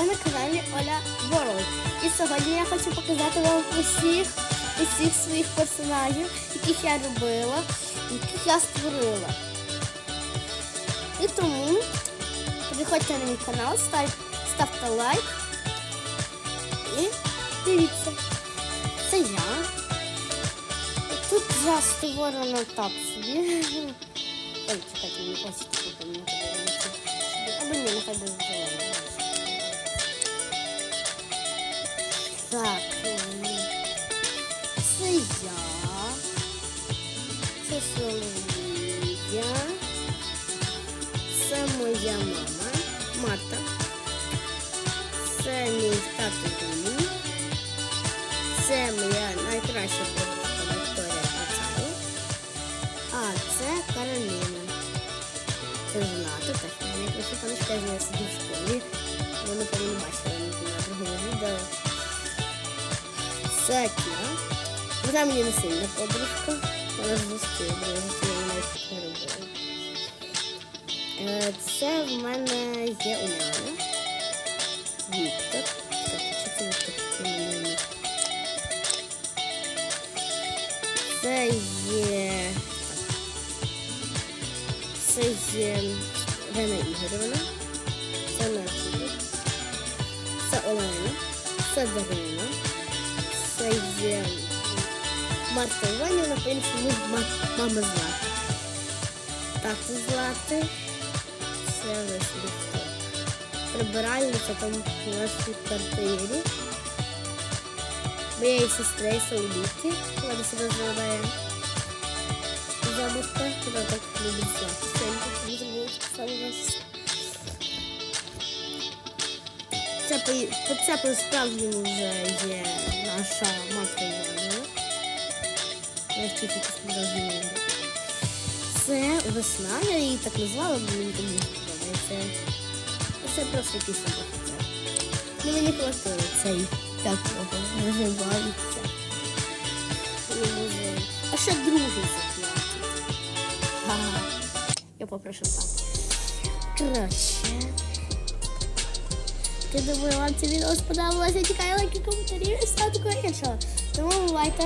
Ви на каналі Оля Ворлд. І сьогодні я хочу показати вам усіх, усіх своїх персонажів, яких я робила, яких я створила. І тому приходьте на мій канал, став, ставте лайк і дивіться. Це я. І Тут я створена так собі. Ой, чекайте, мені ось таку поміняти. Або ні, нехай буде Ем, Це я. Це Соломія. Це моя мама. Марта. Це мій тато Дімі. Це моя найкраща. А це Кароліна. Це знати, так я найкраща подружка, я з нею сидів в школі. Ви, напевно. Це Кіра. Вона мені не сильна подружка. Вона з дошки дружить, я навіть не робила. Це в мене є Уляна. Віктор. Це Віктор такий? Це є. Це є Рена Ігорівна. Це Настя. Це Олена. Це Дарина. Є Марта Іванівна, по-іншому ма- мама Злата. Тато Злати. Це весь ліхтар. Прибиральниця там у нашій квартирі. Моєї сестри Соломіки. Вона себе називає Це по вже є наша матка Іванова. Я тільки зрозуміла. Це весна, я її так назвала, бо мені так не подобається. Це просто якийсь офіцер. Ну мені хватило цей такого називається. А ще другий заплатить. Ага. Я попрошу так. Краще. Я думаю, вам це відео сподобалося. Чекаю лайки, коментарі і ставте іншого. Тому бувайте.